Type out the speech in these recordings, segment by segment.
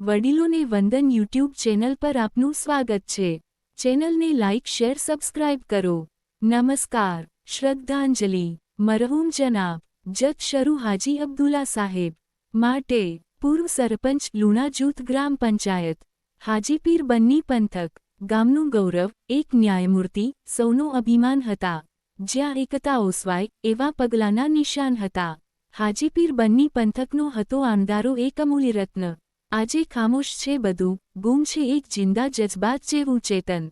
વડીલોને વંદન YouTube channel પર આપનું સ્વાગત છે. ચેનલને લાઇક શેર, સબસ્ક્રાઇબ કરો. નમસ્કાર. શ્રદ્ધાંજલિ. મરહૂમ જનાબ. જત શરૂ હાજી અબ્દુલ્લા સાહેબ. માટે પૂર્વ સરપંચ લુણા જૂથ ગ્રામ પંચાયત. હાજીપીર બન્ની પંથક. ગામનું ગૌરવ, એક ન્યાયમૂર્તિ, સૌનું અભિમાન હતા. જ્યાં એકતા ઓસવાય, એવા પગલાંના નિશાન હતા. હાજીપીર બન્ની પંથકનો હતો આમદારો એક અમૂલ્ય રત્ન આજે ખામોશ છે બધું, ગુમ છે એક જિંદા જજબાત જેવું ચેતન.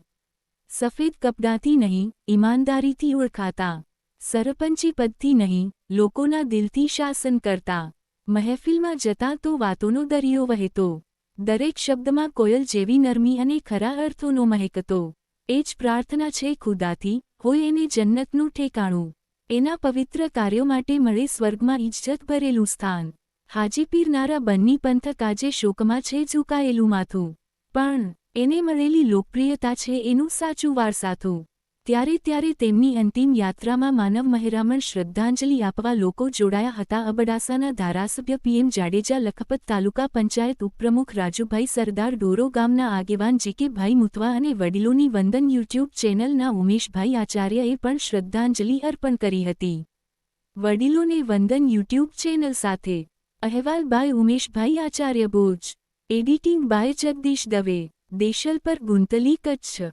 સફેદ કપડાથી નહીં, ઈમાનદારીથી ઓળખાતા. સરપંચી પદથી નહીં, લોકોના દિલથી શાસન કરતા. મહેફિલમાં જતા તો વાતોનો દરિયો વહેતો. દરેક શબ્દમાં કોયલ જેવી નરમી અને ખરા અર્થોનો મહેકતો. એ જ પ્રાર્થના છે ખુદાથી, હોય એને જન્નતનું ઠેકાણું. એના પવિત્ર કાર્યો માટે મળે સ્વર્ગમાં ઇજ્જત ભરેલું સ્થાન. હાજીપીરનારા બન્ની પંથક આજે શોકમાં છે ઝુકાયેલું માથું. પણ, એને મળેલી લોકપ્રિયતા છે એનું સાચું વારસાથું. ત્યારે ત્યારે તેમની અંતિમ યાત્રામાં માનવ મહેરામણ શ્રદ્ધાંજલિ આપવા લોકો જોડાયા હતા. અબડાસાના ધારાસભ્ય પીએમ જાડેજા લખપત તાલુકા પંચાયત ઉપપ્રમુખ રાજુભાઈ સરદાર ડોરો ગામના આગેવાન જીકેભાઈ મુથવા અને વડીલોની વંદન યુટ્યુબ ચેનલના ઉમેશભાઈ આચાર્યએ પણ શ્રદ્ધાંજલિ અર્પણ કરી હતી. વડીલોને વંદન યુટ્યુબ ચેનલ સાથે અહેવાલ by Umeshbhai Acharya Bhoj. Editing by Jagdish Dave. Deshalpar Guntli Kutch.